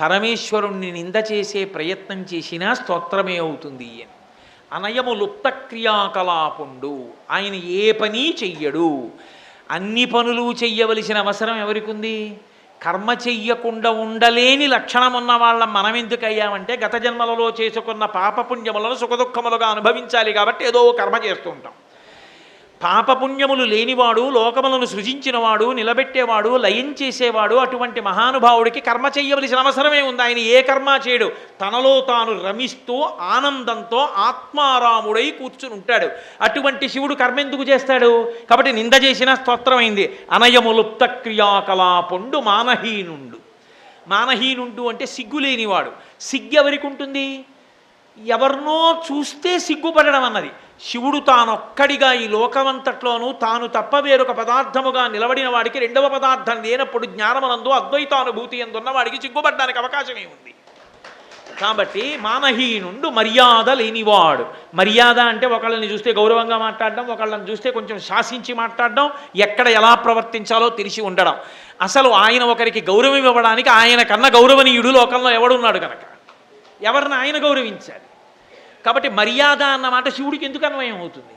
పరమేశ్వరుణ్ణి నింద చేసే ప్రయత్నం చేసినా స్తోత్రమే అవుతుంది అని. అనయము లుప్త క్రియాకలాపుండు. ఆయన ఏ పని చెయ్యడు. అన్ని పనులు చెయ్యవలసిన అవసరం ఎవరికి ఉంది కర్మ చెయ్యకుండా ఉండలేని లక్షణం ఉన్న వాళ్ళ మనం ఎందుకయ్యామంటే గత జన్మలలో చేసుకున్న పాపపుణ్యములను సుఖదుఖములుగా అనుభవించాలి కాబట్టి ఏదో కర్మ చేస్తుంటాం పాపపుణ్యములు లేనివాడు లోకములను సృజించినవాడు నిలబెట్టేవాడు లయం చేసేవాడు అటువంటి మహానుభావుడికి కర్మ చేయవలసిన అవసరమే ఉంది. ఆయన ఏ కర్మ చేయడు. తనలో తాను రమిస్తూ ఆనందంతో ఆత్మారాముడై కూర్చుని ఉంటాడు. అటువంటి శివుడు కర్మ ఎందుకు చేస్తాడు? కాబట్టి నింద చేసిన స్తోత్రమైంది. అనయములుప్త క్రియాకలాపుండు మానహీనుండు. మానహీనుండు అంటే సిగ్గులేనివాడు. సిగ్గు ఎవరికి ఉంటుంది? ఎవరినో చూస్తే సిగ్గుపడడం అన్నది. శివుడు తానొక్కడిగా ఈ లోకమంతట్లోనూ తాను తప్ప వేరొక పదార్థముగా నిలబడిన వాడికి రెండవ పదార్థం లేనప్పుడు జ్ఞానమనందు అద్వైతానుభూతి ఎందున్న వాడికి చిగ్గుపడ్డానికి అవకాశమే ఉంది. కాబట్టి మానహీనుండు మర్యాద లేనివాడు. మర్యాద అంటే ఒకళ్ళని చూస్తే గౌరవంగా మాట్లాడడం ఒకళ్ళని చూస్తే కొంచెం శాసించి మాట్లాడడం ఎక్కడ ఎలా ప్రవర్తించాలో తెలిసి ఉండడం. అసలు ఆయన ఒకరికి గౌరవం ఇవ్వడానికి ఆయన కన్నా గౌరవనీయుడు లోకంలో ఎవడున్నాడు కనుక ఎవరిని ఆయన గౌరవించాలి? కాబట్టి మర్యాద అన్నమాట శివుడికి ఎందుకు అన్వయం అవుతుంది?